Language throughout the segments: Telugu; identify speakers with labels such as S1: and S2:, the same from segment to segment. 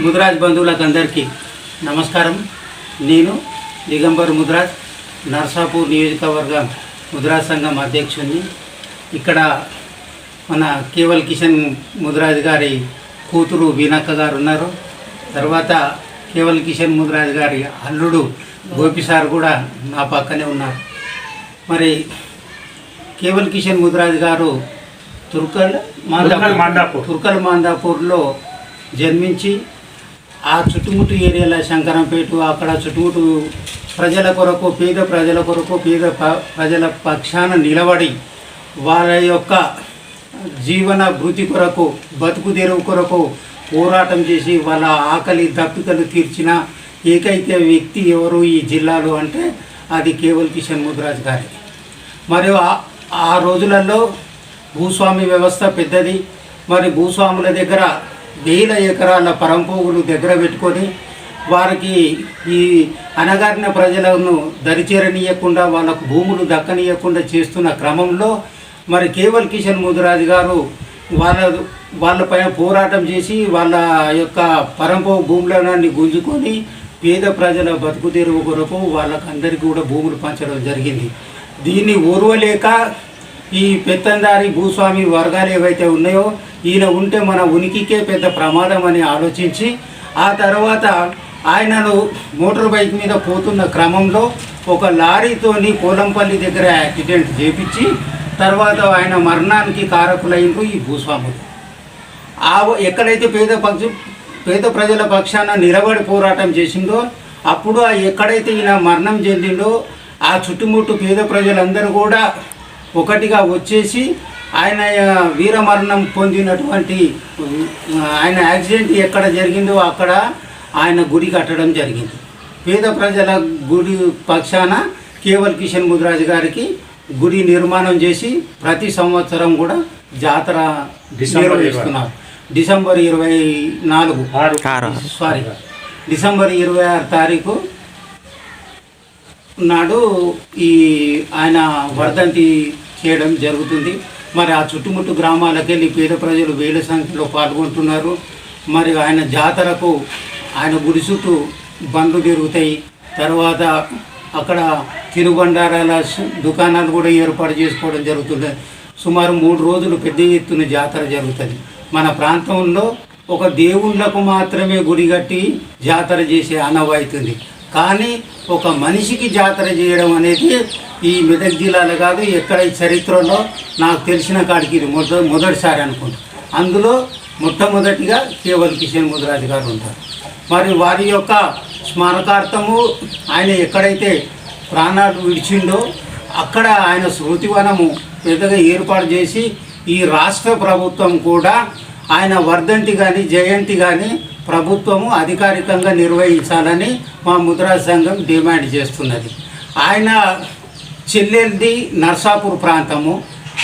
S1: ముదిరాజ్ బంధువులకు అందరికీ నమస్కారం. నేను దిగంబర్ ముదిరాజ్ నర్సాపూర్ నియోజకవర్గం ముదిరాజ్ సంఘం అధ్యక్షుడిని. ఇక్కడ మన కేవల్ కిషన్ ముదిరాజ్ గారి కూతురు వీనక్క గారు ఉన్నారు. తర్వాత కేవల్ కిషన్ ముదిరాజ్ గారి అల్లుడు గోపి సార్ కూడా నా పక్కనే ఉన్నారు. మరి కేవల్ కిషన్ ముదిరాజ్ గారు తుర్కల్
S2: తుర్కల్ మాందాపూర్.
S1: తుర్కల్ మాందాపూర్లో జన్మించి ఆ చుట్టుముట్టు ఏరియాల శంకరంపేట అక్కడ చుట్టుముట్టు ప్రజల కొరకు పేద ప్రజల కొరకు పేద ప- ప్రజల పక్షాన నిలబడి వాళ్ళ యొక్క జీవన భృతి కొరకు బతుకు తెరువు కొరకు పోరాటం చేసి వాళ్ళ ఆకలి దప్పికలు తీర్చిన ఏకైక వ్యక్తి ఎవరు ఈ జిల్లాలో అంటే అది కేవల్ కిషన్ ముద్రాజ్ గారి. మరియు ఆ రోజులలో భూస్వామి వ్యవస్థ పెద్దది. మరి భూస్వాముల దగ్గర వేల ఎకరాల పరంపోగులు దగ్గర పెట్టుకొని వారికి ఈ అనగారిన ప్రజలను దరిచేరనీయకుండా వాళ్ళకు భూములు దక్కనీయకుండా చేస్తున్న క్రమంలో మరి కేవల్ కిషన్ ముదిరాజు గారు వాళ్ళ వాళ్ళపైన పోరాటం చేసి వాళ్ళ యొక్క పరంపో భూములన్నీ గుంజుకొని పేద ప్రజల బతుకు తెరువు కొరకు వాళ్ళకందరికీ కూడా భూములు పంచడం జరిగింది. దీన్ని ఓర్వలేక ఈ పెత్తందారి భూస్వామి వర్గాలు ఏవైతే ఉన్నాయో ఈయన ఉంటే మన ఉనికికే పెద్ద ప్రమాదం అని ఆలోచించి ఆ తర్వాత ఆయనను మోటార్ బైక్ మీద పోతున్న క్రమంలో ఒక లారీతోని పోలంపల్లి దగ్గర యాక్సిడెంట్ చేపించి తర్వాత ఆయన మరణానికి కారకులైనరు ఈ భూస్వాములు. ఆ ఎక్కడైతే పేద పక్ష పేద ప్రజల పక్షాన నిలబడి పోరాటం చేసిందో అప్పుడు ఆ ఎక్కడైతే ఈయన మరణం చెందిండో ఆ చుట్టుముట్టు పేద ప్రజలందరూ కూడా ఒకటిగా వచ్చేసి ఆయన వీరమరణం పొందినటువంటి ఆయన యాక్సిడెంట్ ఎక్కడ జరిగిందో అక్కడ ఆయన గుడి కట్టడం జరిగింది. పేద ప్రజల గుడి పక్షాన కేవల్ కిషన్ ముద్రాజ్ గారికి గుడి నిర్మాణం చేసి ప్రతి సంవత్సరం కూడా జాతర
S2: డిసెంబర్ ఇరవై.
S1: నిర్వహిస్తున్నారు. డిసెంబర్ ఇరవై నాలుగు. సారీ డిసెంబర్ ఇరవై ఆరు తారీఖు నాడు ఈ ఆయన వర్ధంతి చేయడం జరుగుతుంది. మరి ఆ చుట్టుముట్టు గ్రామాలకు వెళ్ళి పేద ప్రజలు వేల సంఖ్యలో పాల్గొంటున్నారు. మరి ఆయన జాతరకు ఆయన గుడి చుట్టూ బండ్లు తిరుగుతాయి. తర్వాత అక్కడ తినుబండారాల దుకాణాలు కూడా ఏర్పాటు చేసుకోవడం జరుగుతుంది. సుమారు మూడు రోజులు పెద్ద ఎత్తున జాతర జరుగుతుంది. మన ప్రాంతంలో ఒక దేవుళ్ళకు మాత్రమే గుడి కట్టి జాతర చేసే అనవైతుంది కానీ ఒక మనిషికి జాతర చేయడం అనేది ఈ మెదక్ జిల్లాలో కాదు ఎక్కడ చరిత్రలో నాకు తెలిసిన కాడికి ఇది మొద మొదటిసారి అనుకుంటా. అందులో మొట్టమొదటిగా కేవల్ కిషన్ ముదిరాజు గారు ఉంటారు. మరి వారి యొక్క స్మారకార్థము ఆయన ఎక్కడైతే ప్రాణాలు విడిచిండో అక్కడ ఆయన శృతివనము పెద్దగా ఏర్పాటు చేసి ఈ రాష్ట్ర ప్రభుత్వం కూడా ఆయన వర్ధంతి కానీ జయంతి కానీ ప్రభుత్వము అధికారికంగా నిర్వహించాలని మా ముద్రా సంఘం డిమాండ్ చేస్తున్నది. ఆయన చెల్లెల్ది నర్సాపూర్ ప్రాంతము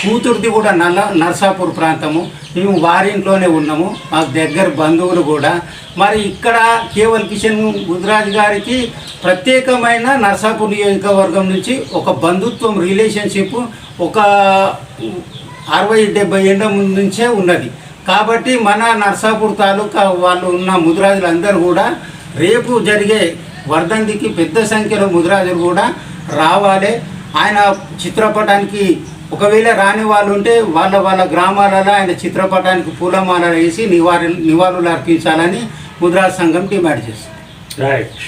S1: కూతురుది కూడా నల్ల నర్సాపూర్ ప్రాంతము. మేము వారింట్లోనే ఉన్నాము మాకు దగ్గర బంధువులు కూడా. మరి ఇక్కడ కేవల్ కిషన్ గుజరాజ్ గారికి ప్రత్యేకమైన నర్సాపూర్ నియోజకవర్గం నుంచి ఒక బంధుత్వం రిలేషన్షిప్ ఒక అరవై డెబ్బై ఏళ్ళ ముందు నుంచే ఉన్నది. కాబట్టి మన నర్సాపూర్ తాలూకా వాళ్ళు ఉన్న ముదిరాజులందరూ కూడా రేపు జరిగే వర్ధంతికి పెద్ద సంఖ్యలో ముదిరాజులు కూడా రావాలి. ఆయన చిత్రపటానికి ఒకవేళ రాని వాళ్ళు ఉంటే వాళ్ళ వాళ్ళ గ్రామాలలో ఆయన చిత్రపటానికి పూలమాల వేసి నివారణ నివాళులు అర్పించాలని ముద్రా సంఘం డిమాండ్ చేస్తుంది.
S2: రైట్